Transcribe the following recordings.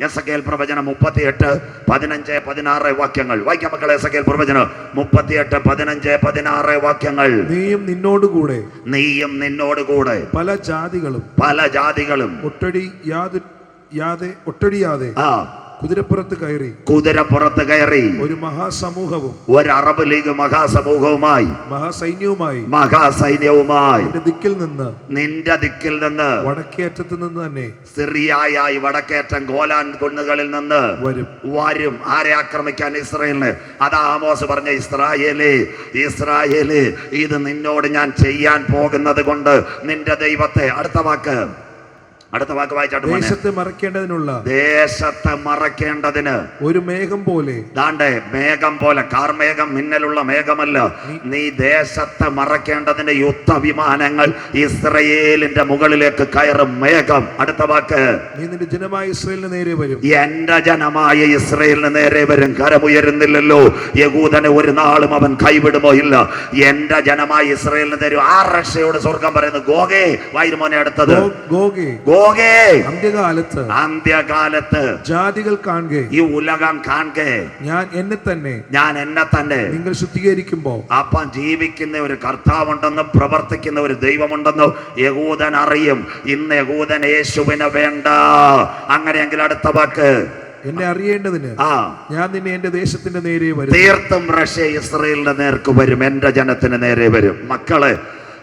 S K L പ്രവചനം മുപ്പത്തിയെട്ട് പതിനഞ്ച് പതിനാറ് വാക്യങ്ങൾ. വായിക്കാം മക്കളെ എസ് കെ എൽ പ്രവചനം മുപ്പത്തിയെട്ട് പതിനഞ്ച് പതിനാറ് വാക്യങ്ങൾ. നീയും നിന്നോട് കൂടെ. നീയും നിന്നോട് കൂടെ. പല ജാതികളും. പല ജാതികളും. ഒട്ടടി യാതൊരു യാതെ ഒട്ടടിയാതെ ആ. കുതിരപ്പുറത്ത് കയറി. കുതിരപ്പുറത്ത് കയറി. ഒരു മഹാസമൂഹവും ഒരു അറബ് ലീഗ് മഹാസമൂഹവുമായി മഹാസൈന്യവുമായി മഹാസൈന്യവുമായി ദിക്കിൽ നിന്ന് നിന്റെ ദിക്കിൽ നിന്ന് വടക്കേറ്റത്തിൽ നിന്ന് തന്നെ സിറിയായി വടക്കേറ്റം ഗോലാൻ കുന്നുകളിൽ നിന്ന് വരും. വരും. ആരെ ആക്രമിക്കാൻ ഇസ്രായേലിന്? അതാ ആമോസ് പറഞ്ഞ ഇസ്രായേലേ ഇസ്രായേലേ ഇത് നിന്നോട് ഞാൻ ചെയ്യാൻ പോകുന്നത് കൊണ്ട് നിന്റെ ദൈവത്തെ അടുത്ത വാക്ക് അടുത്ത വാക്ക് വായിച്ചാട്ട് ദേശത്തെ മറക്കേണ്ടതിനുള്ള ദേശത്തെ മറക്കേണ്ടതിന് ഒരു മേഘം പോലെ ദാണ്ടെ മേഘം പോലെ കാർമേഘം മിന്നലുള്ള മേഘമല്ല. നീ ദേശത്തെ മറക്കേണ്ടതിന് യുദ്ധ വിമാനങ്ങൾ ഇസ്രയേലിന്റെ മുകളിലേക്ക് കയറും മേഘം. അടുത്ത വാക്ക്. നീ നിന്റെ ജനമായ ഇസ്രയേലിന് നേരെ വരും. എന്റെ ജനമായ ഇസ്രയേലിന് നേരെ വരും. കരമുയരുന്നില്ലല്ലോ. യകൂദനെ ഒരു നാളും അവൻ കൈവിടുമോ ഇല്ല. എന്റെ ജനമായ ഇസ്രയേലിന് നേരെ ആ റഷ്യയോട് സ്വർഗം പറയുന്നു ഗോഗേ വായിരുമോനെ അടുത്തത്. ഗോ- ഗോഗേ അന്ത്യകാലത്ത് അന്ത്യകാലത്ത് ജാതികൾ കാണുക. ഈ ഉലകം കാണുക. ഞാൻ എന്നെ തന്നെ ഞാൻ എന്നെ തന്നെ നിങ്ങൾ ശുദ്ധീകരിക്കുമ്പോ അപ്പം ജീവിക്കുന്ന ഒരു കർത്താവുണ്ടെന്നും പ്രവർത്തിക്കുന്ന ഒരു ദൈവമുണ്ടെന്നും യഹൂദൻ അറിയും. ഇന്ന് യഹൂദൻ യേശുവിനെ വേണ്ട. അങ്ങനെയെങ്കിൽ അടുത്ത വാക്ക്. എന്നെ അറിയേണ്ടതിന് ആ. ഞാൻ നിന്നെ എന്റെ ദേശത്തിന്റെ നേരെ വരും തീർത്തും റഷ്യ ഇസ്രയേലിന്റെ നേർക്ക് വരും. എന്റെ ജനത്തിന് നേരെ വരും. മക്കൾ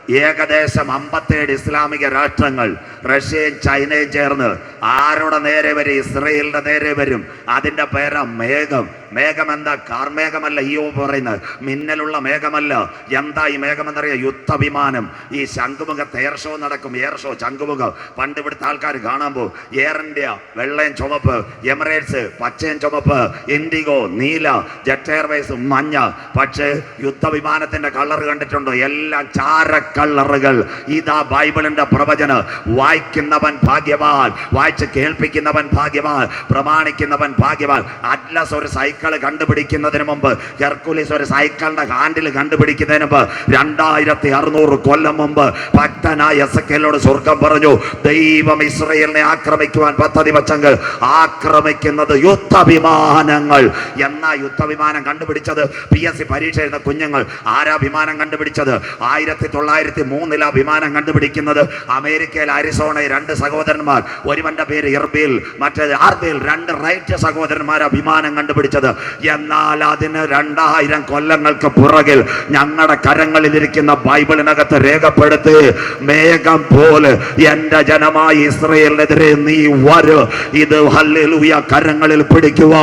ഏകദേശം അമ്പത്തേഴ് ഇസ്ലാമിക രാഷ്ട്രങ്ങൾ റഷ്യയും ചൈനയും ചേർന്ന് ആരുടെ നേരെ വരും ഇസ്രയേലിന്റെ നേരെ വരും അതിന്റെ പേരാ മേഘം. മേഘം എന്താ കാർമേഘമല്ല ഈ പറയുന്നത്. മിന്നലുള്ള മേഘമല്ല. എന്താ ഈ മേഘമെന്നറിയ? യുദ്ധവിമാനം. ഈ ശംഖുമുഖത്ത് എയർ ഷോ നടക്കും. Air show Shankhumukham. പണ്ട് ഇവിടുത്തെ ആൾക്കാർ കാണാൻ പോകും. എയർ ഇന്ത്യ വെള്ളയും ചുമപ്പ്. എമിറേറ്റ്സ് പച്ചയും ചുമപ്പ്. ഇൻഡിഗോ നീല. ജെറ്റ് എയർവേസ് മഞ്ഞ. പക്ഷേ യുദ്ധവിമാനത്തിന്റെ കളർ കണ്ടിട്ടുണ്ടോ? എല്ലാം ചാര കളറുകൾ. ഇതാ ബൈബിളിന്റെ പ്രവചന. വായിക്കുന്നവൻ ഭാഗ്യവാൻ. വായിച്ച് കേൾപ്പിക്കുന്നവൻ ഭാഗ്യവാൻ. പ്രമാണിക്കുന്നവൻ ഭാഗ്യവാൻ. അറ്റ്ലസ് ഒരു സൈക്കിൾ കണ്ടുപിടിക്കുന്നതിന് മുമ്പ് ഹെർക്കുലിസ് ഒരു സൈക്കിളിന്റെ ഹാൻഡിൽ കണ്ടുപിടിക്കുന്നതിന് മുമ്പ് രണ്ടായിരത്തി അറുന്നൂറ് കൊല്ലം മുമ്പ് ഭക്തനായ എസക്കേലോട് സ്വർഗം പറഞ്ഞു ദൈവം ഇസ്രയേലിനെ ആക്രമിക്കുവാൻ പദ്ധതി വച്ചെങ്കിൽ ആക്രമിക്കുന്നത് യുദ്ധവിമാനങ്ങൾ. എന്നാ യുദ്ധവിമാനം കണ്ടുപിടിച്ചത്? പി എസ് സി പരീക്ഷ എഴുതുന്ന കുഞ്ഞുങ്ങൾ ആരാ വിമാനം കണ്ടുപിടിച്ചത്? ആയിരത്തി തൊള്ളായിരത്തി മൂന്നിലാ വിമാനം കണ്ടുപിടിക്കുന്നത്? അമേരിക്കയിൽ അരിസോണയിൽ രണ്ട് സഹോദരന്മാർ ഒരുവന്റെ പേര് ഇർബിൽ മറ്റേത് ആർബിൽ രണ്ട് റൈറ്റ് സഹോദരന്മാരാ വിമാനം കണ്ടുപിടിച്ചത്. എന്നാൽ അതിന് രണ്ടായിരം കൊല്ലങ്ങൾക്ക് പുറകിൽ ഞങ്ങളുടെ കരങ്ങളിലിരിക്കുന്ന ബൈബിളിനകത്ത് രേഖപ്പെടുത്തി മേഘം പോലെ എന്റെ ജനമായ ഇസ്രയേലിനെതിരെ നീ വരു. ഇത് ഹല്ലേലൂയ കരങ്ങളിൽ പിടിക്കുക.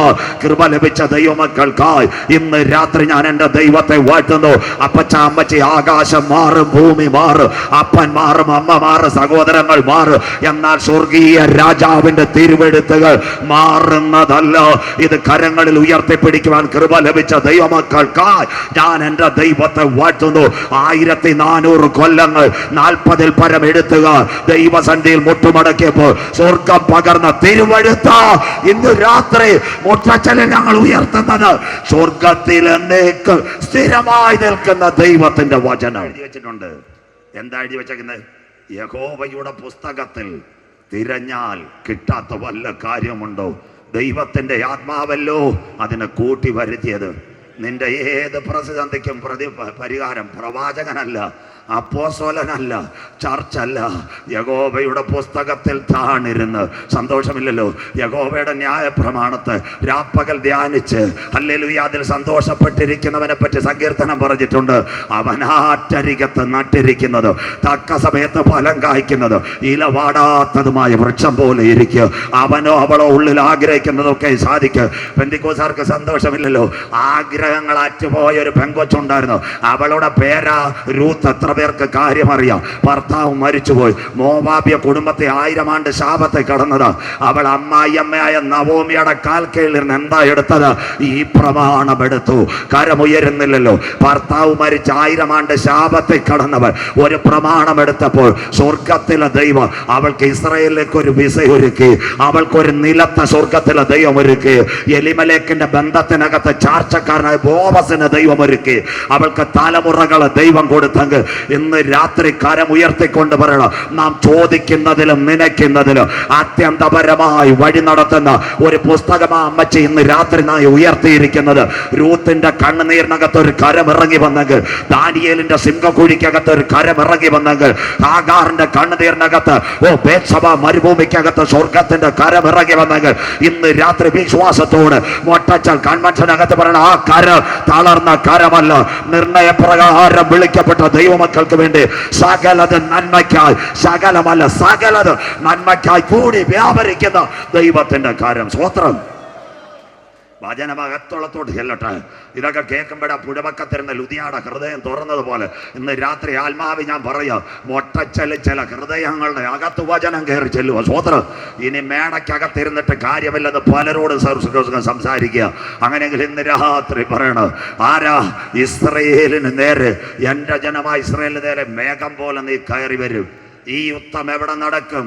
കൃപ ലഭിച്ച ദൈവമക്കൾക്കായി ഇന്ന് രാത്രി ഞാൻ എന്റെ ദൈവത്തെ വാഴ്ത്തുന്നു. അപ്പച്ച അമ്മച്ചി ആകാശം മാറും ഭൂമി മാറും അപ്പൻ മാറും അമ്മ മാറും സഹോദരങ്ങൾ മാറും. എന്നാൽ സ്വർഗീയ രാജാവിന്റെ തിരുവെടുത്തുകൾ മാറുന്നതല്ല. ഇത് കരങ്ങളിൽ ഉയർത്തിപ്പിടിക്കുവാൻ കൃപ ലഭിച്ച ദൈവമക്കൾക്കായി ഞാൻ എന്റെ ദൈവത്തെ വാഴ്ത്തുന്നു. ആയിരത്തി നാനൂറ് കൊല്ലങ്ങൾ നാൽപ്പതിൽ പരം എടുത്തുക. ദൈവസന്ധിയിൽ മുട്ടുമടക്കിയപ്പോൾ സ്വർഗം പകർന്ന തിരുവഴുത്ത. ഇന്ന് രാത്രി മുട്ടച്ചല ഞങ്ങൾ ഉയർത്തുന്നത്. സ്വർഗത്തിൽ എന്നേക്ക് സ്ഥിരമായി നിൽക്കുന്ന ദൈവത്തിന്റെ വചനം എഴുതി വെച്ചിട്ടുണ്ട്. എന്താ എഴുതി വെച്ചേക്കുന്നത്? യഹോവയുടെ പുസ്തകത്തിൽ തിരഞ്ഞാൽ കിട്ടാത്ത വല്ല കാര്യമുണ്ടോ? ദൈവത്തിന്റെ ആത്മാവല്ലോ അതിനെ കൂട്ടി വരുത്തിയത് നിന്റെ ഏത് പ്രതിസന്ധിക്കും പ്രതി പരിഹാരം പ്രവാചകനല്ല. അപ്പോസോലനല്ല ചർച്ചല്ല. യഗോബയുടെ പുസ്തകത്തിൽ താണിരുന്ന്. സന്തോഷമില്ലല്ലോ. യഗോബയുടെ ന്യായ പ്രമാണത്തെ രാപ്പകൽ ധ്യാനിച്ച് അല്ലെങ്കിൽ അതിൽ സന്തോഷപ്പെട്ടിരിക്കുന്നവനെ പറ്റി സങ്കീർത്തനം പറഞ്ഞിട്ടുണ്ട്. അവനാറ്റരികത്ത് നട്ടിരിക്കുന്നത് തക്ക സമയത്ത് ഫലം കായ്ക്കുന്നത് ഇലവാടാത്തതുമായ വൃക്ഷം പോലെ ഇരിക്കുക. അവനോ അവളോ ഉള്ളിൽ ആഗ്രഹിക്കുന്നതൊക്കെ സാധിക്കുക. പെന്തിക്കോസാർക്ക് സന്തോഷമില്ലല്ലോ. ആഗ്രഹങ്ങൾ അറ്റുപോയ ഒരു പെങ്കൊച്ചുണ്ടായിരുന്നു. അവളുടെ പേരാ രൂത്ത് എത്ര പേർക്ക് കാര്യമറിയാം. ഭർത്താവ് മരിച്ചുപോയി. മോവാബ്യ കുടുംബത്തെ ആയിരം ആണ്ട് ശാപത്തെ കടന്നത്. അവൾ അമ്മായിയമ്മയായ നവോമിയുടെ കാൽ കീഴിൽ നിന്ന് എന്താ എടുത്തത്? ഈ പ്രമാണമെടുത്തു കരമുയരുന്നില്ലല്ലോ ഭർത്താവ് മരിച്ച ആയിരം ആണ്ട് ശാപത്തെ കടന്നവർ ഒരു പ്രമാണം എടുത്തപ്പോൾ സ്വർഗത്തിലെ ദൈവം അവൾക്ക് ഇസ്രയേലിലേക്ക് ഒരു വിസ ഒരുക്കി. അവൾക്കൊരു നിലത്തെ സ്വർഗത്തിലെ ദൈവം ഒരുക്കി. എലിമലേക്കിന്റെ ബന്ധത്തിനകത്ത് ചാർച്ചക്കാരനായ ബോവസിന് ദൈവം ഒരുക്കി. അവൾക്ക് തലമുറകളെ ദൈവം കൊടുത്തെങ്കിൽ ഇന്ന് രാത്രി കരം ഉയർത്തിക്കൊണ്ട് പറയണം നാം ചോദിക്കുന്നതിലും നനയ്ക്കുന്നതിലും അത്യന്തപരമായി വഴി നടത്തുന്ന ഒരു പുസ്തകമാ അമ്മച്ചി ഇന്ന് രാത്രി നായി ഉയർത്തിയിരിക്കുന്നത്. രൂത്തിന്റെ കണ്ണുനീരിനകത്ത് ഒരു കരമിറങ്ങി വന്നെങ്കിൽ ദാനിയേലിന്റെ സിംഹക്കുഴിക്കകത്ത് ഒരു കരമിറങ്ങി വന്നെങ്കിൽ ആകാറിന്റെ കണ്ണുനീരിനകത്ത് ഓ ബേത്സഭ മരുഭൂമിക്കകത്ത് സ്വർഗത്തിന്റെ കരമിറങ്ങി വന്നെങ്കിൽ ഇന്ന് രാത്രി വിശ്വാസത്തോട് മൊട്ടച്ചൽ കൺവെൻഷനകത്ത് പറയണ ആ കര തളർന്ന കരമല്ല. നിർണയപ്രകാരം വിളിക്കപ്പെട്ട ദൈവമക്കൾക്ക് വേണ്ടി സകലത് നന്മയ്ക്കായി സകലമല്ല സകലത് നന്മയ്ക്കായി കൂടി വ്യാപരിക്കുന്ന ദൈവത്തിന്റെ കാര്യം. സ്വത്രം വചനമകത്തുള്ളത്തോട്ട് ചെല്ലട്ടെ. ഇതൊക്കെ കേൾക്കുമ്പോഴാ പുഴപക്കത്തിരുന്ന ലുതിയാട ഹൃദയം തുറന്നതുപോലെ ഇന്ന് രാത്രി ആത്മാവി ഞാൻ പറയുക മൊട്ടച്ചൽ ചില ഹൃദയങ്ങളുടെ അകത്ത് വചനം കയറി ചെല്ലുക. സ്വോത്ര ഇനി മേടയ്ക്കകത്തിരുന്നിട്ട് കാര്യമില്ലെന്ന് പലരോട് സംസാരിക്കുക. അങ്ങനെയെങ്കിൽ ഇന്ന് രാത്രി പറയണം ആരാ ഇസ്രയേലിന് നേരെ എന്റെ ജനമായ ഇസ്രയേലിന് നേരെ മേഘം പോലെ നീ കയറി വരും. ഈ യുദ്ധം എവിടെ നടക്കും?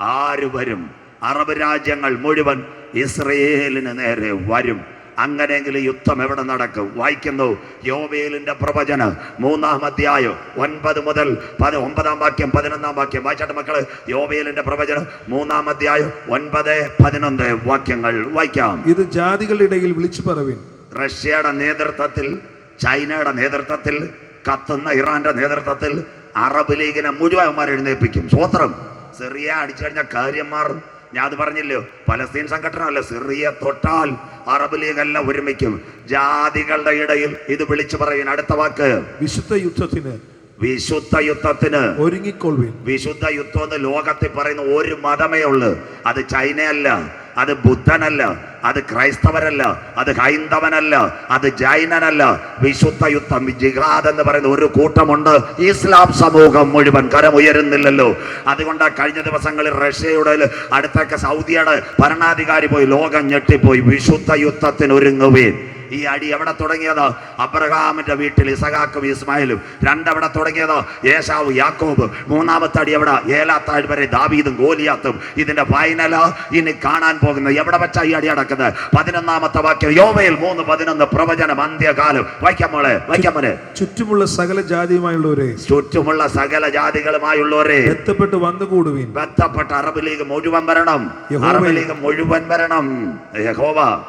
ആര് വരും? അറബ് രാജ്യങ്ങൾ മുഴുവൻ ഇസ്രയേലിന് നേരെ വരും. അങ്ങനെയെങ്കിൽ യുദ്ധം എവിടെ നടക്കും? വായിക്കുന്നു. യോവേലിന്റെ പ്രവചന മൂന്നാം അധ്യായം ഒൻപത് മുതൽ പത ഒമ്പതാം വാക്യം പതിനൊന്നാം വാക്യം. വായിച്ചാട്ട് മക്കൾ യോവേലിന്റെ പ്രവചനം മൂന്നാം അധ്യായം ഒൻപത് പതിനൊന്ന് വാക്യങ്ങൾ വായിക്കാം. ഇത് ജാതികളുടെ ഇടയിൽ വിളിച്ചു പറവിൻ. റഷ്യയുടെ നേതൃത്വത്തിൽ ചൈനയുടെ നേതൃത്വത്തിൽ കത്തുന്ന ഇറാന്റെ നേതൃത്വത്തിൽ അറബ് ലീഗിനെ മുഴുവന്മാർ എഴുന്നേൽപ്പിക്കും സ്വത്രം. ചെറിയ അടിച്ചു കഴിഞ്ഞാൽ കാര്യം മാറും ഞാൻ അത് പറഞ്ഞില്ലയോ? പലസ്തീൻ സംഘടനയല്ല സിറിയ തൊട്ടാൽ അറബ് ലീഗ് എല്ലാം ഒരുമിക്കും. ജാതികളുടെ ഇടയിൽ ഇത് വിളിച്ചു പറയുന്ന അടുത്ത വാക്ക്. വിശുദ്ധ യുദ്ധത്തിന് വിശുദ്ധ യുദ്ധത്തിന് ഒരുങ്ങിക്കൊള്ളു വിശുദ്ധ യുദ്ധം എന്ന് ലോകത്തിൽ പറയുന്ന ഒരു മതമേ ഉള്ളു. അത് ചൈനയല്ല അത് ബുദ്ധനല്ല അത് ക്രൈസ്തവരല്ല അത് ഹൈന്ദവനല്ല അത് ജൈനനല്ല. വിശുദ്ധ യുദ്ധം ജിഹാദ് എന്ന് പറയുന്ന ഒരു കൂട്ടമുണ്ട്. ഇസ്ലാം സമൂഹം മുഴുവൻ കരമുയരുന്നില്ലല്ലോ. അതുകൊണ്ട് കഴിഞ്ഞ ദിവസങ്ങളിൽ റഷ്യയുടെ അടുത്തൊക്കെ സൗദിയുടെ ഭരണാധികാരി പോയി ലോകം ഞെട്ടിപ്പോയി. വിശുദ്ധ യുദ്ധത്തിന് ഒരുങ്ങുകയും ഈ അടി എവിടെ തുടങ്ങിയത്? അബ്രഹാമിന്റെ വീട്ടിൽ ഇസഹാക്കും ഇസ്മായിലും. രണ്ടവിടെ തുടങ്ങിയത്? യേശാവും യാക്കോബ്. മൂന്നാമത്തെ അടി എവിടെ? ഏലാത്താഴ് വരെ ദാവീദും ഗോലിയാത്തും. ഇതിന്റെ ഫൈനൽ ഇനി കാണാൻ പോകുന്നത്. എവിടെ വെച്ചാ ഈ അടി അടക്കുന്നത് പതിനൊന്നാമത്തെ വാക്യം. യോവയിൽ മൂന്ന് പതിനൊന്ന് പ്രവചനം അന്ത്യകാലം. വൈക്കമ്മളെ വൈക്കമ്മളെ ചുറ്റുമുള്ള സകല ജാതിയുമായുള്ളവരെ ചുറ്റുമുള്ള സകല ജാതികളുമായുള്ളവരെ എത്തപ്പെട്ട് വന്നുകൂടുവീൻ. ബന്ധപ്പെട്ട അറബ് ലീഗ് മുഴുവൻ വരണം. അറബ് ലീഗ് മുഴുവൻ വരണം. യഹോവ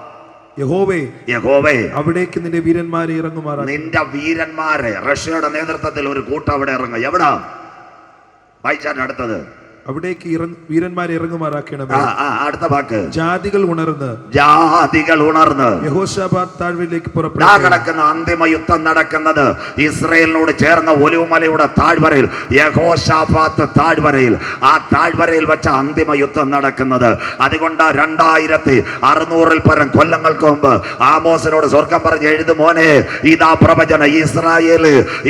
യഹോവേ യഹോവേ അവിടേക്ക് നിന്റെ വീരന്മാരെ ഇറങ്ങുമാറ. നിന്റെ വീരന്മാരെ റഷ്യയുടെ നേതൃത്വത്തിൽ ഒരു കൂട്ടം അവിടെ ഇറങ്ങും എവിടാ? വായിച്ചാൽ അടുത്തത് അവിടേക്ക് വീരന്മാരെ ഇറങ്ങുമാറാക്കണമേ. ആ അടുത്ത വാക്ക് ജാതികൾ ഉണർന്ന് ജാതികൾ ഉണർന്ന്. യഹോഷാബാദ് താഴ്വരയിലേക്ക് പുറപ്പെട്ടു നടക്കുന്ന അന്തിമ യുദ്ധം നടക്കുന്നത്. ഇസ്രയേലിനോട് ചേർന്ന ഒലിവുമലയുടെ താഴ്വരയിൽ യഹോഷാബാദ് താഴ്വരയിൽ. ആ താഴ്വരയിൽ വെച്ച അന്തിമ യുദ്ധം നടക്കുന്നത്. അതുകൊണ്ട് രണ്ടായിരത്തി അറുന്നൂറിൽ പരം കൊല്ലങ്ങൾക്ക് മുമ്പ് ആമോസിനോട് സ്വർഗം പറഞ്ഞ് എഴുതു മോനെ ഇതാ പ്രവചന. ഇസ്രായേൽ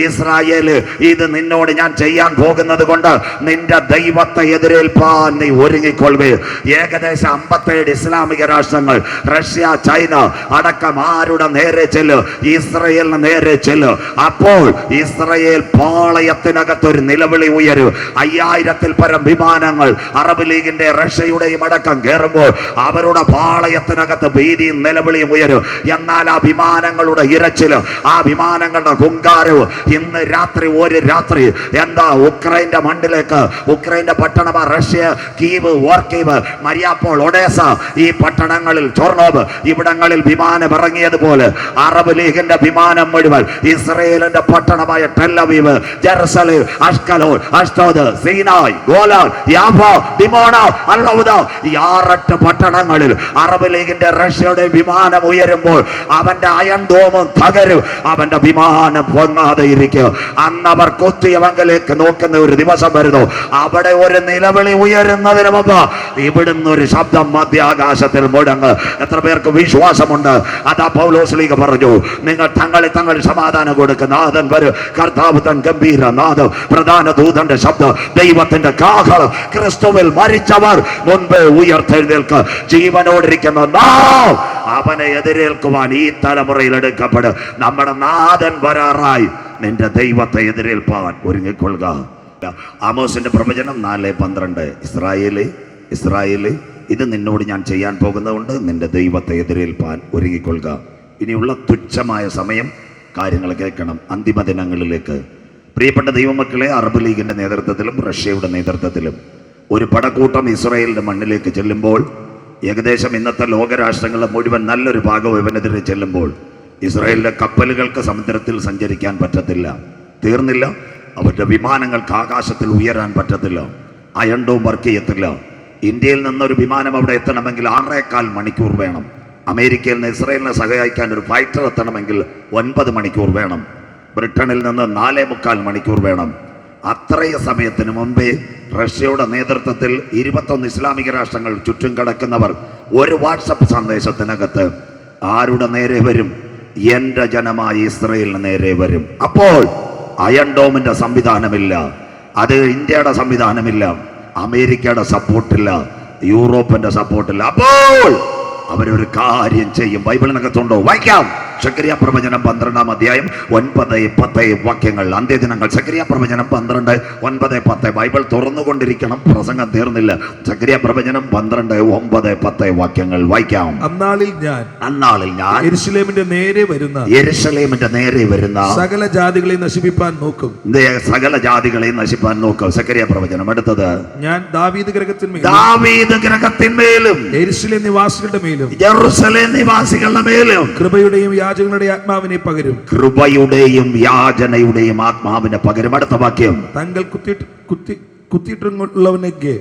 ഇസ്രായേൽ ഇത് നിന്നോട് ഞാൻ ചെയ്യാൻ പോകുന്നത് കൊണ്ട് നിന്റെ ദൈവത്തെ എതിരേൽപ്പാൻ നീ ഒരുങ്ങിക്കൊള്ളുവേ ഏകദേശം അമ്പത്തേഴ് ഇസ്ലാമിക രാഷ്ട്രങ്ങൾ റഷ്യ ചൈന അടക്കം ആരുടെ നേരെ ചെല്ല്? ഇസ്രയേലിന് നേരെ ചെല്ല്. അപ്പോൾ ഇസ്രയേൽ പാളയത്തിനകത്ത് ഒരു നിലവിളി ഉയരും. അയ്യായിരത്തിൽ പരം വിമാനങ്ങൾ അറബ് ലീഗിന്റെ റഷ്യയുടെയും അടക്കം കയറുമ്പോൾ അവരുടെ പാളയത്തിനകത്ത് ഭീതിയും നിലവിളിയും ഉയരും. എന്നാൽ ആ വിമാനങ്ങളുടെ ഇരച്ചിൽ ആ വിമാനങ്ങളുടെ കുങ്കാരവും ഇന്ന് രാത്രി ഒരു രാത്രി എന്താ ഉക്രൈന്റെ മണ്ണിലേക്ക് ഉക്രൈന്റെ പട്ടണമാ Russia Kyiv Kharkiv Mariupol Odesa ഈ പട്ടണങ്ങളിൽ ചൊർണോബ് ഇവിടങ്ങളിൽ വിമാനം ഇറങ്ങിയതുപോലെ അറബ് ലീഗിന്റെ വിമാനം മുഴുവൻ ഇസ്രയേലിന്റെ പട്ടണമായ Tel Aviv Jerusalem Ashkelon Ashdod Sinai Golan Jaffa Dimona അള്ളൗദ ഈ ആറെട്ട് പട്ടണങ്ങളിൽ അറബ് ലീഗിന്റെ റഷ്യയുടെ വിമാനം ഉയരുമ്പോൾ അവന്റെ അയൺ ഡോമും തകരും അവന്റെ വിമാനം പൊങ്ങാതെ ഇരിക്കും. അന്ന് അവർ കൊത്തിയവങ്കിലേക്ക് നോക്കുന്ന ഒരു ദിവസം വരുന്നു. അവിടെ ഒരു നിലവിളി ഉയരുന്നതിന് മുമ്പ് ഇവിടുന്ന് ഒരു ശബ്ദം മധ്യാകാശത്തിൽ മുഴങ്ങ് എത്ര പേർക്ക് വിശ്വാസമുണ്ട്? അതാ പൗലോസ്ലീഗ പറഞ്ഞു നിങ്ങൾ തങ്ങളെ തങ്ങൾ സമാധാനം കൊടുക്കുന്ന നാഥൻ വരും. കർത്താവ് തൻ ഗംഭീര നാദം പ്രധാന ദൂതന്റെ ശബ്ദം ദൈവത്തിന്റെ കാഹളം. ക്രിസ്തുവിൽ മരിച്ചവർ മുൻപ് ഉയർത്തെഴുന്നേൽക്ക്. ജീവനോടിരിക്കുന്ന അവനെ എതിരേൽക്കുവാൻ ഈ തലമുറയിൽ എടുക്കപ്പെടും. നമ്മുടെ നാഥൻ വരാറായി. നിന്റെ ദൈവത്തെ എതിരേൽപ്പാൻ ഒരുങ്ങിക്കൊള്ളുക. ആമോസിന്റെ പ്രവചനം നാല് പന്ത്രണ്ട്. ഇസ്രായേൽ ഇസ്രായേൽ ഇത് നിന്നോട് ഞാൻ ചെയ്യാൻ പോകുന്നതുകൊണ്ട് നിന്റെ ദൈവത്തെ എതിരേൽപ്പാൻ ഒരുങ്ങിക്കൊള്ളുക. ഇനിയുള്ള തുച്ഛമായ സമയം കാര്യങ്ങൾ കേൾക്കണം. അന്തിമ ദിനങ്ങളിലേക്ക്. പ്രിയപ്പെട്ട ദൈവമക്കളെ അറബ് ലീഗിന്റെ നേതൃത്വത്തിലും റഷ്യയുടെ നേതൃത്വത്തിലും. ഒരു പടക്കൂട്ടം ഇസ്രായേലിന്റെ മണ്ണിലേക്ക് ചെല്ലുമ്പോൾ ഏകദേശം ഇന്നത്തെ ലോകരാഷ്ട്രങ്ങളുടെ മുഴുവൻ നല്ലൊരു ഭാഗം ഇവനെതിരെ ചെല്ലുമ്പോൾ ഇസ്രായേലിന്റെ കപ്പലുകൾക്ക് സമുദ്രത്തിൽ സഞ്ചരിക്കാൻ പറ്റത്തില്ല. തീർന്നില്ല. അവരുടെ വിമാനങ്ങൾക്ക് ആകാശത്തിൽ ഉയരാൻ പറ്റത്തില്ല. അയണ്ടവും വർക്ക് ചെയ്യത്തില്ല. ഇന്ത്യയിൽ നിന്നൊരു വിമാനം അവിടെ എത്തണമെങ്കിൽ ആറേക്കാൽ മണിക്കൂർ വേണം. അമേരിക്കയിൽ നിന്ന് ഇസ്രയേലിനെ സഹായിക്കാൻ ഒരു ഫൈറ്റർ എത്തണമെങ്കിൽ ഒൻപത് മണിക്കൂർ വേണം. ബ്രിട്ടനിൽ നിന്ന് നാലേ മുക്കാൽ മണിക്കൂർ വേണം. അത്രയും സമയത്തിന് മുമ്പേ റഷ്യയുടെ നേതൃത്വത്തിൽ ഇരുപത്തൊന്ന് ഇസ്ലാമിക രാഷ്ട്രങ്ങൾ ചുറ്റും കിടക്കുന്നവർ ഒരു വാട്സപ്പ് സന്ദേശത്തിനകത്ത് ആരുടെ നേരെ വരും? എന്റെ ജനമായ ഇസ്രയേലിന് നേരെ വരും. അപ്പോൾ അയൺ ഡോമിന്റെ സംവിധാനമില്ല. അത് ഇന്ത്യയുടെ സംവിധാനമില്ല. അമേരിക്കയുടെ സപ്പോർട്ടില്ല. യൂറോപ്പിന്റെ സപ്പോർട്ടില്ല. അപ്പോൾ അവരൊരു കാര്യം ചെയ്യും. ബൈബിളിനകത്തുണ്ടോ? വായിക്കാം. സക്രിയ പ്രവചനം പന്ത്രണ്ടാം അധ്യായം ഒൻപത് പത്ത് വാക്യങ്ങൾ. അന്ത്യദിനങ്ങൾ സക്രിയ പ്രവചനം പന്ത്രണ്ട് ഒൻപത് പത്ത്. ബൈബിൾ തുറന്നുകൊണ്ടിരിക്കണം. പ്രസംഗം തീർന്നില്ല. സക്രിയ പ്രവചനം പന്ത്രണ്ട് ഒമ്പത് പത്ത് വാക്യങ്ങൾ വായിക്കാം. അന്നാളിൽ ഞാൻ അന്നാളിൽ ഞാൻ എരുസലേമിന്റെ നേരെ വരുന്ന യെരുശലേമിന്റെ നേരെ വരുന്ന സകല ജാതികളെ നശിപ്പിക്കാൻ നോക്കും. സകല ജാതികളെ നശിപ്പാൻ നോക്കും. സക്രിയ പ്രവചനം. അടുത്തത്. ഞാൻ ദാവീദ് ഗ്രഹത്തിന്മേൽ ദാവീദ് ഗ്രഹത്തിന്മേലും എരുസലേം നിവാസികളുടെ മേലും ജെറുസലേം നിവാസികളുടെ മേലും കൃപയുടെയും യാചകങ്ങളുടെ ആത്മാവിനെ പകരും. കൃപയുടെയും യാചനയുടെയും ആത്മാവിനെ പകരും. അടുത്ത വാക്യം. തങ്ങൾ കുത്തിയിട്ട് കുത്തി കുത്തിയിട്ടുള്ളവനേക്ക്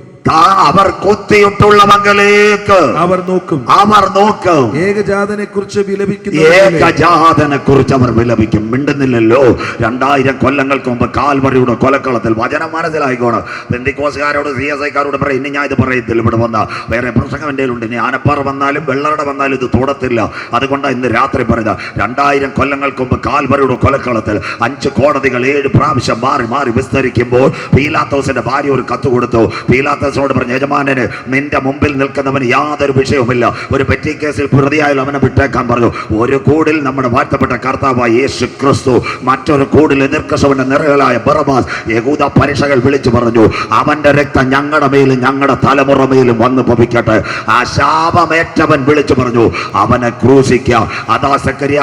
അവർ നോക്കും അവർ നോക്കും. ഏകജാതനെ കുറിച്ച് വിലപിക്കുന്നു ഏകജാതനെ കുറിച്ച് അവർ വിലപിക്കും. മിണ്ടുന്നില്ലല്ലോ. രണ്ടായിരം കൊല്ലങ്ങൾക്ക് മുമ്പ് കാൽവറിയുടെ കൊലക്കളത്തിൽ വചനം മനസ്സിലായിക്കോണം. ബന്ധിക്കോസുകാരോട് സി എസ് ഐക്കാരോട് പറയും ഇനി ഞാൻ ഇത് പറയത്തില്ല ഇവിടെ വന്ന. വേറെ പ്രസംഗം എന്റെ ഉണ്ട് ഇനി ആനപ്പാറ വന്നാലും വെള്ളറട വന്നാലും ഇത് തൊടത്തില്ല. അതുകൊണ്ടാണ് ഇന്ന് രാത്രി പറയുന്നത്. രണ്ടായിരം കൊല്ലങ്ങൾക്ക് മുമ്പ് കാൽവറിയുടെ കൊലക്കളത്തിൽ അഞ്ച് കോടതികൾ ഏഴ് പ്രാവശ്യം മാറി മാറി വിസ്തരിക്കുമ്പോൾ പീലാത്തോസിന്റെ ഭാര്യ ഒരു കത്ത് കൊടുത്തു. പീലാത്തസിനോട് പറഞ്ഞു യജമാനന് നിന്റെ മുമ്പിൽ നിൽക്കുന്നവന് യാതൊരു വിഷയവുമില്ല. ഒരു പെറ്റി കേസിൽ പ്രതിയായാലും അവനെ വിട്ടേക്കാൻ പറഞ്ഞു. ഒരു കൂടിൽ നമ്മുടെ വാഴ്ത്തപ്പെട്ട കർത്താവായ യേശു ക്രിസ്തു മറ്റൊരു കൂടിൽ നിർക്കസവന്റെ നിറകളായ ബറബാസ് യഹൂദ പരീക്ഷകൾ വിളിച്ചു പറഞ്ഞു. അവന്റെ രക്തം ഞങ്ങളുടെ മേലും ഞങ്ങളുടെ തലമുറ മേലും വന്ന് ഭവിക്കട്ടെ. ആ ശാപമേറ്റവൻ വിളിച്ചു പറഞ്ഞു അവനെ ക്രൂശിക്കാം. അതാ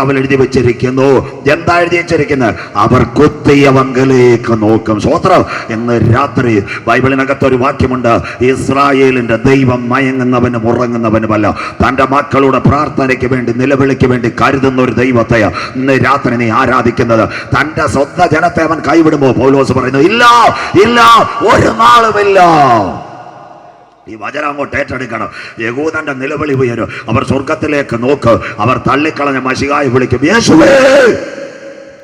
അവൻ എഴുതി വെച്ചിരിക്കുന്നു. എന്താ എഴുതി വെച്ചിരിക്കുന്നത് അവർ കുത്തിയവങ്കലേക്ക് നോക്കും. സ്വോത്രം എന്ന് രാത്രി ബൈബിളിനകത്ത് ഒരു വാക്യമുണ്ട് ഇസ്രായേലിന്റെ ദൈവം മയങ്ങുന്നവനും ഉറങ്ങുന്നവനുമല്ല തന്റെ മക്കളുടെ പ്രാർത്ഥനയ്ക്ക് വേണ്ടി നിലവിളിക്ക് വേണ്ടി കരുതുന്ന ഒരു ദൈവത്തെ ഇന്ന് രാത്രി നീ ആരാധിക്കുന്നത്. തന്റെ സ്വന്ത ജനത്തെ അവൻ കൈവിടുമ്പോ പൗലോസ് പറയുന്നു ഇല്ല ഇല്ല ഒരു നാളുമില്ല ഈ വചനം അങ്ങോട്ട് ഏറ്റെടുക്കണം. യഹൂദന്റെ നിലവിളി ഉയരും. അവർ സ്വർഗത്തിലേക്ക് നോക്ക്. അവർ തള്ളിക്കളഞ്ഞ മഷികായി വിളിക്കും യേശുവേ!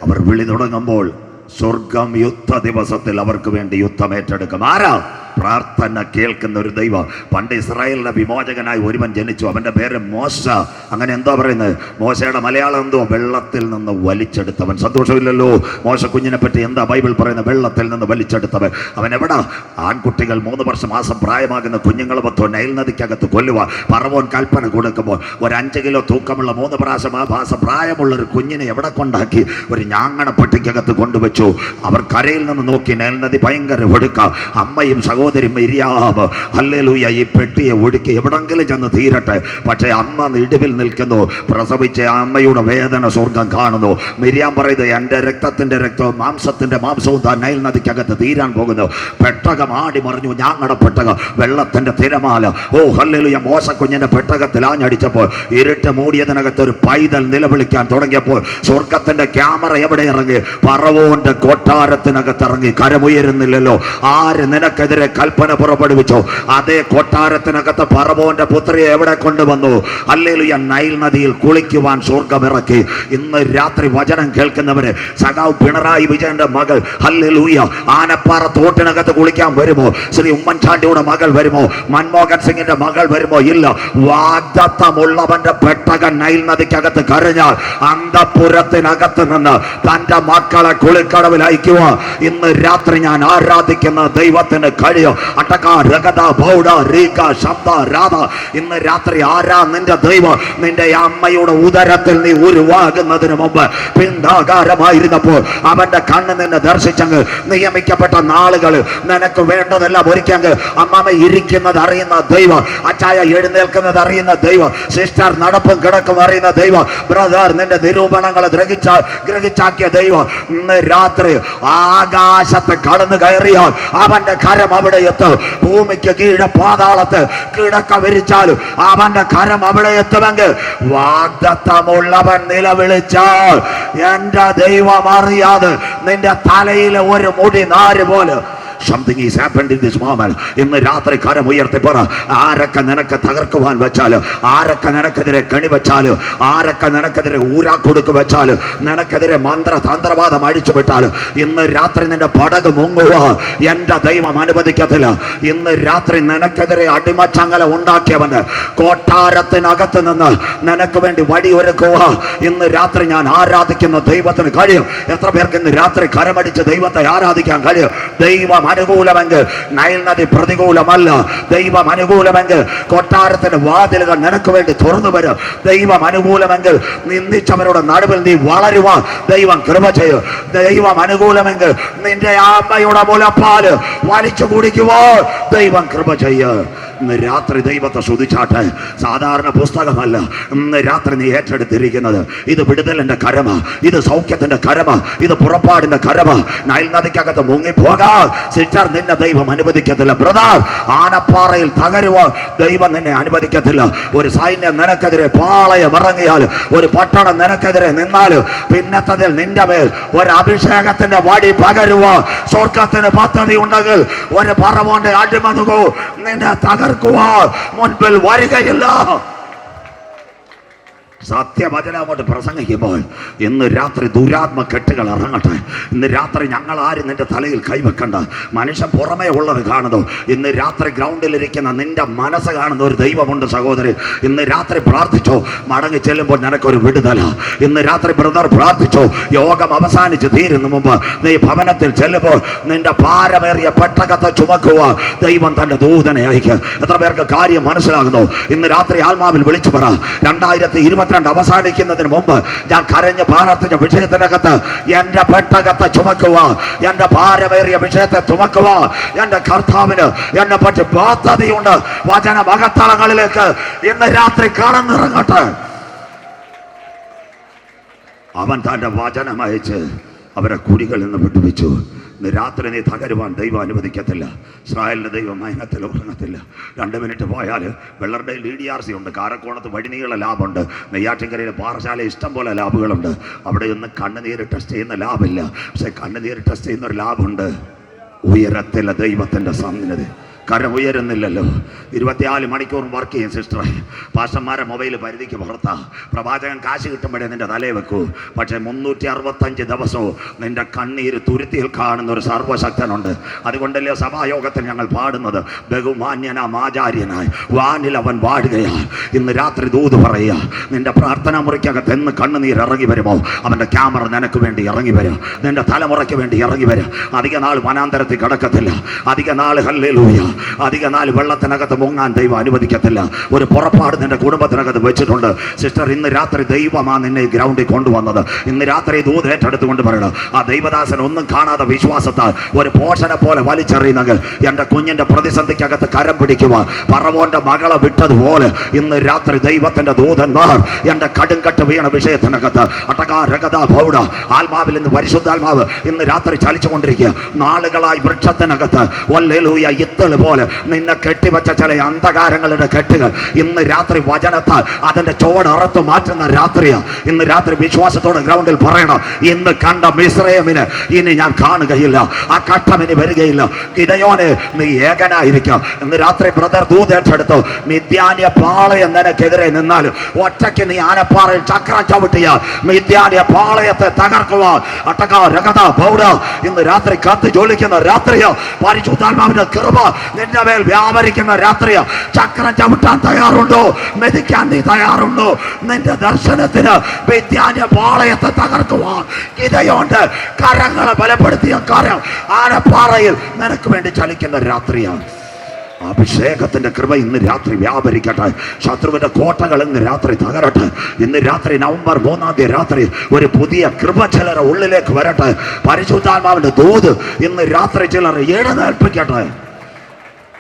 അവർ വിളി തുടങ്ങുമ്പോൾ സ്വർഗം യുദ്ധ ദിവസത്തിൽ അവർക്ക് വേണ്ടി യുദ്ധം ഏറ്റെടുക്കും. ആരാ? പ്രാർത്ഥന കേൾക്കുന്ന ഒരു ദൈവം. പണ്ട് ഇസ്രായേലിന്റെ വിമോചകനായി ഒരുവൻ ജനിച്ചു. അവന്റെ പേര് മോശ. അങ്ങനെ എന്താ പറയുന്നത്? മോശയുടെ മലയാളം എന്തോ? വെള്ളത്തിൽ നിന്ന് വലിച്ചെടുത്തവൻ. സന്തോഷമില്ലല്ലോ. മോശ കുഞ്ഞിനെ പറ്റി എന്താ ബൈബിൾ പറയുന്നത്? വെള്ളത്തിൽ നിന്ന് വലിച്ചെടുത്തവൻ. അവൻ എവിടാ? ആൺകുട്ടികൾ മൂന്ന് വർഷം മാസം പ്രായമാകുന്ന കുഞ്ഞുങ്ങളെ പത്തോ നൈൽ നദിക്കകത്ത് കൊല്ലുക പറവോൻ കൽപ്പന കൊടുക്കുമ്പോൾ ഒരു അഞ്ച് കിലോ തൂക്കമുള്ള മൂന്ന് പ്രാവശ്യം ആ മാസം പ്രായമുള്ള ഒരു കുഞ്ഞിനെ എവിടെ കൊണ്ടാക്കി? ഒരു ഞാങ്ങണ പെട്ടിക്കകത്ത് കൊണ്ടുവച്ചു. അവർ കരയിൽ നിന്ന് നോക്കി നൈൽ നദി ഭയങ്കര ഒടുക്ക. അമ്മയും സഹോദരിയും ഇരിയാവ്. അല്ലേലൂയ ഈ പെട്ടിയെ ഒടുക്ക എവിടെങ്കിലും ചെന്ന് തീരട്ടെ. പക്ഷേ അമ്മ ഇടിവിൽ നിൽക്കുന്നു. പ്രസവിച്ച അമ്മയുടെ വേദന സ്വർഗം കാണുന്നു. മിരിയാൻ പറയുന്നത് എന്റെ രക്തത്തിന്റെ രക്തവും മാംസത്തിന്റെ മാംസവും താൻ നൈൽ നദിക്കകത്ത് തീരാൻ പോകുന്നു. പെട്ടകം ആടി മറിഞ്ഞു. ഞങ്ങളുടെ പെട്ടകം വെള്ളത്തിന്റെ തിരമാല. ഓ ഹല്ലേലൂയ മോശക്കുഞ്ഞിന്റെ പെട്ടകത്തിൽ ആഞ്ഞടിച്ചപ്പോൾ ഇരുട്ട് മൂടിയതിനകത്ത് ഒരു പൈതൽ നിലവിളിക്കാൻ തുടങ്ങിയപ്പോൾ സ്വർഗത്തിന്റെ ക്യാമറ എവിടെ ഇറങ്ങി? പറവോന്റെ കൊട്ടാരത്തിനകത്ത് ഇറങ്ങി കരമുയരുന്നില്ലല്ലോ. ആര് നിനക്കെതിരെ കൽപ്പന പുറപ്പെടുവിച്ചോ? അതേ കൊട്ടാരത്തിനകത്ത് പറവോന്റെ പുത്രിയെ എവിടെ കൊണ്ടുവന്നു? അല്ലെങ്കിൽ നൈൽ നദിയിൽ കുളിക്കുവാൻ സ്വർഗമിറക്കി ഇന്ന് രാത്രി വചനം കേൾക്കുന്നവര് സഖാവ് പിണറായി വിജയന്റെ മകൾ അല്ലേലൂയ ആനപ്പാറ തോട്ടിനകത്ത് കുളിക്കാൻ വരുമോ? ശ്രീ ഉമ്മൻചാണ്ടിയുടെ മകൾ വരുമോ? മൻമോഹൻ സിംഗിന്റെ മകൾ വരുമോ? ഇല്ല. വാഗ്ദത്തമുള്ളവന്റെ പെട്ടകൻ നൈൽ നദിക്കകത്ത് കരഞ്ഞാൽ അന്തപുരത്തിനകത്ത് നിന്ന് തന്റെ മക്കളെ കുളിക്കടവിൽ അയക്കുക ഇന്ന് രാത്രി ഞാൻ ആരാധിക്കുന്ന ദൈവത്തിന് കഴിയും. അട്ടക രഗത ബൗഡ റീക ശബ്ദ രാധ. ഇന്ന് രാത്രി ആരാ നിന്റെ ദൈവം? നിന്റെ അമ്മയുടെ ഉദരത്തിൽ നീ ഉരുവാകുന്നതിന് മുമ്പ് പിന്താകാരമായിരുന്നപ്പോൾ അവന്റെ കണ്ണ് നിന്നെ ദർശിച്ചങ്ങ് നിയമിക്കപ്പെട്ട നാളുകൾ നിനക്ക് വേണ്ടതെല്ലാം ഒരുക്കങ്ങ് അമ്മാമ ഇരിക്കുന്നത് അറിയുന്ന ദൈവം അച്ചായ എഴുന്നേൽക്കുന്നത് അറിയുന്ന ദൈവം സിസ്റ്റർ നടപ്പും കിടക്കും അറിയുന്ന ദൈവം ബ്രദർ നിന്റെ നിരൂപണങ്ങൾ ഗ്രഹിച്ച ഗ്രഹിച്ചാക്കിയ ദൈവം ഇന്ന് രാത്രി രാത്രി ആകാശത്ത് കടന്നു കയറിയാൽ അവന്റെ കരം അവിടെ എത്തും. ഭൂമിക്ക് കീഴ പാതാളത്ത് കിടക്ക വിരിച്ചാലും അവന്റെ കരം അവിടെ എത്തുമെങ്കിൽ വാഗ്ദത്തമുള്ളവൻ നിലവിളിച്ചാൽ എന്റെ ദൈവം അറിയാതെ നിന്റെ തലയിലെ ഒരു മുടി നാര് പോലെ something is happened in this moment ഇന്ന് രാത്രി കരം ഉയർത്തി പറ. ആരൊക്കെ നിനക്ക് തകർക്കുവാൻ വെച്ചാൽ ആരൊക്കെ നിനക്കെതിരെ കണി വെച്ചാൽ ആരൊക്കെ നിനക്കെതിരെ ഊരാക്കൊടുക്ക് വെച്ചാൽ നിനക്കെതിരെ മന്ത്ര തന്ത്രവാദം അഴിച്ചു വിട്ടാൽ ഇന്ന് രാത്രി നിന്റെ പടക് മുങ്ങുക. എന്റെ ദൈവം അനുവദിക്കത്തില്ല. ഇന്ന് രാത്രി നിനക്കെതിരെ അടിമച്ചങ്ങല ഉണ്ടാക്കിയവന് കൊട്ടാരത്തിനകത്ത് നിന്ന് നിനക്ക് വേണ്ടി വടിയൊരുക്കുക. ഇന്ന് രാത്രി ഞാൻ ആരാധിക്കുന്ന ദൈവത്തിന് കഴിയും. എത്ര പേർക്ക് ഇന്ന് രാത്രി കരമടിച്ച് ദൈവത്തെ ആരാധിക്കാൻ കഴിയും? ദൈവം അനുകൂലമെങ്കിൽ നയൽ നദി പ്രതികൂലമല്ല. ദൈവം അനുകൂലമെങ്കിൽ കൊട്ടാരത്തിന്റെ വാതിലുകൾ നിനക്ക് വേണ്ടി തുറന്നു വരും. ദൈവം അനുകൂലമെങ്കിൽ നിന്ദിച്ചവരുടെ നടുവിൽ നീ വളരുവാൻ ദൈവം കൃപ ചെയ്യും. ദൈവം അനുകൂലമെങ്കിൽ നിന്റെ അമ്മയുടെ മുലപ്പാൽ വലിച്ചു കുടിക്കുവോ ദൈവം കൃപ ചെയ്യും. ഇന്ന് രാത്രി ദൈവത്തെ ശ്രദ്ധിച്ചാട്ടെ സാധാരണ പുസ്തകമല്ല. ഇന്ന് രാത്രി നീ ഏറ്റെടുത്തിരിക്കുന്നത് ഇത് വിടുതലിന്റെ കരമ ഇത് സൗഖ്യത്തിന്റെ കരമ ഇത് പുറപ്പാടിന്റെ കരമ. നയൽ നദിക്കകത്ത് മുങ്ങിപ്പോകാ. സിസ്റ്റർ നിന്നെ ദൈവം അനുവദിക്കത്തില്ല. ബ്രദർ ആനപ്പാറയിൽ തകരുവോ ദൈവം നിന്നെ അനുവദിക്കത്തില്ല. ഒരു സൈന്യം നിനക്കെതിരെ പാളയം ഇറങ്ങിയാൽ ഒരു പട്ടണം നിനക്കെതിരെ നിന്നാൽ പിന്നത്തതിൽ നിന്റെ മേൽ ഒരു അഭിഷേകത്തിന്റെ വടി പകരുവോ സ്വർഗത്തിന് പദ്ധതി ഉണ്ടെങ്കിൽ ഒരു പറവോന്റെ അടിമതുകോ നിന്നെ തകർക്കുവാൻ മുൻപിൽ വരികയില്ല. സത്യവചനം അങ്ങോട്ട് പ്രസംഗിക്കുമ്പോൾ ഇന്ന് രാത്രി ദുരാത്മ കെട്ടുകൾ ഇറങ്ങട്ടെ. ഇന്ന് രാത്രി ഞങ്ങൾ ആരും നിന്റെ തലയിൽ കൈവെക്കണ്ട. മനുഷ്യൻ പുറമേ ഉള്ളത് കാണുന്നു. ഇന്ന് രാത്രി ഗ്രൗണ്ടിലിരിക്കുന്ന നിന്റെ മനസ്സ് കാണുന്ന ഒരു ദൈവമുണ്ട് സഹോദരി. ഇന്ന് രാത്രി പ്രാർത്ഥിച്ചോ. മടങ്ങി ചെല്ലുമ്പോൾ നിനക്കൊരു വിടുതല. ഇന്ന് രാത്രി ബ്രദർ പ്രാർത്ഥിച്ചോ. യോഗം അവസാനിച്ച് തീരുന്ന മുമ്പ് നീ ഭവനത്തിൽ ചെല്ലുമ്പോൾ നിന്റെ ഭാരമേറിയ പെട്ടകത്തെ ചുമക്കുക. ദൈവം തന്റെ ദൂതനെ അയക്കുക എത്ര പേർക്ക് കാര്യം മനസ്സിലാകുന്നു? ഇന്ന് രാത്രി ആത്മാവിൽ വിളിച്ചു പറ. രണ്ടായിരത്തി അവസാനിക്കുന്നതിന് മുമ്പ് ഞാൻ കരഞ്ഞ് പ്രാർത്ഥിച്ച വിഷയത്തിനകത്ത് എന്റെ പെട്ടകത്തെ ചുമക്കുക എന്റെ ഭാരമേറിയ വിഷയത്തെ ചുമക്കുക എന്റെ കർത്താവിന് എന്നെ പറ്റി ബാധ്യതയുണ്ട് വചന മകത്തളങ്ങളിലേക്ക് ഇന്ന് രാത്രി കടന്നിറങ്ങട്ടെ. അവൻ തന്റെ വചനം അയച്ച് അവരെ കുടികളിൽ നിന്ന് വിട്ടുവെച്ചു. ഇന്ന് രാത്രി നീ തകരുവാൻ ദൈവം അനുവദിക്കത്തില്ല. ഇസ്രായേലിന്റെ ദൈവം മയനത്തിൽ ഉറങ്ങത്തില്ല. രണ്ട് മിനിറ്റ് പോയാൽ വെള്ളറുടെ ഡി ഡി ആർ സി ഉണ്ട് കാരക്കോണത്ത് വഴിനീള ലാബുണ്ട് നെയ്യാറ്റിൻകരയിൽ പാറശാല ഇഷ്ടം പോലെ ലാബുകളുണ്ട്. അവിടെ ഒന്ന് കണ്ണുനീര് ടെസ്റ്റ് ചെയ്യുന്ന ലാബില്ല പക്ഷെ കണ്ണുനീര് ടെസ്റ്റ് ചെയ്യുന്ന ഒരു ലാബുണ്ട്. ഉയരത്തിലെ ദൈവത്തിന്റെ സന്നിധി. കരം ഉയരുന്നില്ലല്ലോ. ഇരുപത്തിനാല് മണിക്കൂറും വർക്ക് ചെയ്യും സിസ്റ്ററെ പാഷന്മാരെ മൊബൈൽ പരിധിക്ക് പുറത്താ പ്രവാചകൻ കാശ് കിട്ടുമ്പോഴേ നിന്റെ തലേ വെക്കൂ. പക്ഷേ മുന്നൂറ്റി അറുപത്തഞ്ച് ദിവസവും നിന്റെ കണ്ണീര് തുരുത്തിയിൽ കാണുന്ന ഒരു സർവശക്തനുണ്ട് അതുകൊണ്ടല്ലേ സഭായോഗത്തിൽ ഞങ്ങൾ പാടുന്നത്? ബഹുമാന്യനാം ആചാര്യനായി വാനിൽ അവൻ വാഴുകയാണ് ഇന്ന് രാത്രി ദൂത് പറയുക നിന്റെ പ്രാർത്ഥനാ മുറിക്കകത്ത് എന്ന് കണ്ണുനീർ ഇറങ്ങി വരുമോ? അവന്റെ ക്യാമറ നിനക്ക് വേണ്ടി ഇറങ്ങി വരും. നിന്റെ തലമുറയ്ക്ക് വേണ്ടി ഇറങ്ങി വരും. അധിക നാൾ വനാന്തരത്തിൽ കിടക്കത്തില്ല. അധിക നാൾ ഹല്ലേ ഹല്ലേലൂയ. അധിക നാല് വെള്ളത്തിനകത്ത് മുങ്ങാൻ ദൈവം അനുവദിക്കത്തില്ല. ഒരു പുറപ്പാട് നിന്റെ കുടുംബത്തിനകത്ത് വെച്ചിട്ടുണ്ട്. സിസ്റ്റർ ഇന്ന് രാത്രി ദൈവമാണ് നിന്നെ ഗ്രൗണ്ടിൽ കൊണ്ടുവന്നത്. ഇന്ന് രാത്രി ദൂത് ഏറ്റെടുത്തുകൊണ്ട് പറയണം. ആ ദൈവദാസൻ ഒന്നും കാണാതെ വിശ്വാസത്താൽ ഒരു പോഷനെ പോലെ വലിച്ചെറിയുന്നെങ്കിൽ എന്റെ കുഞ്ഞിന്റെ പ്രതിസന്ധിക്കകത്ത് കരം പിടിക്കുക പറവോന്റെ മകളെ വിട്ടതുപോലെ ഇന്ന് രാത്രി ദൈവത്തിന്റെ ദൂതന്മാർ എന്റെ കടുങ്കട്ട് വീണ വിഷയത്തിനകത്ത് അട്ടകാ രഗത ഭൗഡ ആത്മാവിൽ ഇന്ന് പരിശുദ്ധാത്മാവ് ഇന്ന് രാത്രി ചലിച്ചുകൊണ്ടിരിക്കുക. നാളുകളായി വൃക്ഷത്തിനകത്ത്. ഒല്ലേലൂയ ഇത്തൾ പോലെ നിന്നെ കെട്ടിവച്ച ചില അന്ധകാരങ്ങളുടെ കെട്ടുകൾ ഇന്ന് രാത്രി വചനത്താൽ അതിന്റെ ചുവടറത്ത് മാറ്റുന്ന രാത്രിയാണ് ഇന്ന് രാത്രി വിശ്വാസത്തോടെ ഗ്രൗണ്ടിൽ പറയണം ഇന്ന് കണ്ട മിശ്രയമിന് ഇനി ഞാൻ കാണുകയില്ല ആ ഘട്ടം ഇനി വരികയില്ല. കിടയോനെ നീ ഏകനായിരിക്കാം. ഇന്ന് രാത്രി ബ്രദർ ദൂതേറ്റെടുത്തു മിഥ്യാനിയ പാളയം നിനക്കെതിരെ നിന്നാലും ഒറ്റയ്ക്ക് നീ ആനപ്പാറയിൽ ചക്രം ചവിട്ടിയ മിഥ്യാനിയ പാളയത്തെ തകർക്കുക അട്ടക രഗത പൗഡ ഇന്ന് രാത്രി കത്ത് ജോലിക്കുന്ന രാത്രിയോ. പരിശുദ്ധാത്മാവിന്റെ കൃപ നിന്റെ മേൽ വ്യാപരിക്കുന്ന രാത്രി ചക്രം ചവിട്ടാൻ തയ്യാറുണ്ടോ? മെതിക്കാൻ നീ തയ്യാറുണ്ടോ? നിന്റെ ദർശനത്തിന് വിദ്യാന്യ പാളയത്തെ തകർക്കുവാൻ ഇതയോണ്ട് കരങ്ങളെ ബലപ്പെടുത്തിയ കരം ആനപ്പാറയിൽ നിനക്ക് വേണ്ടി ചലിക്കുന്ന രാത്രിയാണ്. അഭിഷേകത്തിന്റെ കൃപ ഇന്ന് രാത്രി വ്യാപരിക്കട്ടെ. ശത്രുവിന്റെ കോട്ടകൾ ഇന്ന് രാത്രി തകരട്ടെ. ഇന്ന് രാത്രി നവംബർ മൂന്നാം തീയതി രാത്രി ഒരു പുതിയ കൃപ ചിലരെ ഉള്ളിലേക്ക് വരട്ടെ. പരിശുദ്ധാത്മാവിന്റെ ദൂത് ഇന്ന് രാത്രി ചിലർ എഴുന്നേൽപ്പിക്കട്ടെ.